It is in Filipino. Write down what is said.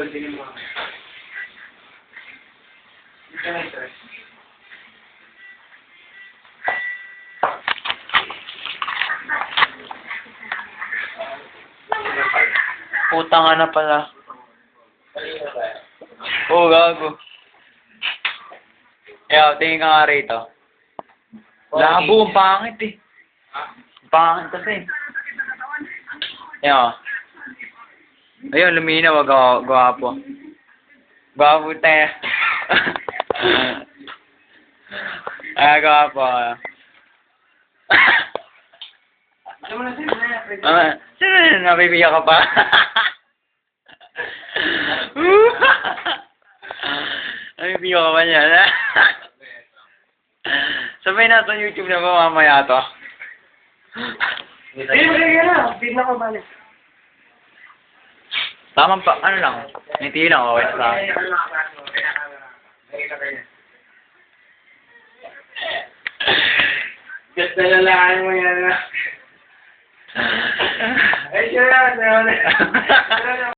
Goldin yung mga. Ka na-stress. Puta nga na pala. Oo, gago. Yaw, tingin ka nga rito. Labo, ang pangit eh. Ang Pangit kasi. Yaw. Ayun, luminaw, gawa- gwapo. Gwapo tayo. ah, gwapo. Ah, sino na nabibiyak ka pa? nabibiyak ka pa niyan? Sabay na sa YouTube na ba mamaya to? Hindi, magiging na. Feed na ko balik. Tamang pa, ano lang, ngiti lang, okay sa akin. Ganda lalaan mo yan na. Ay, siya na.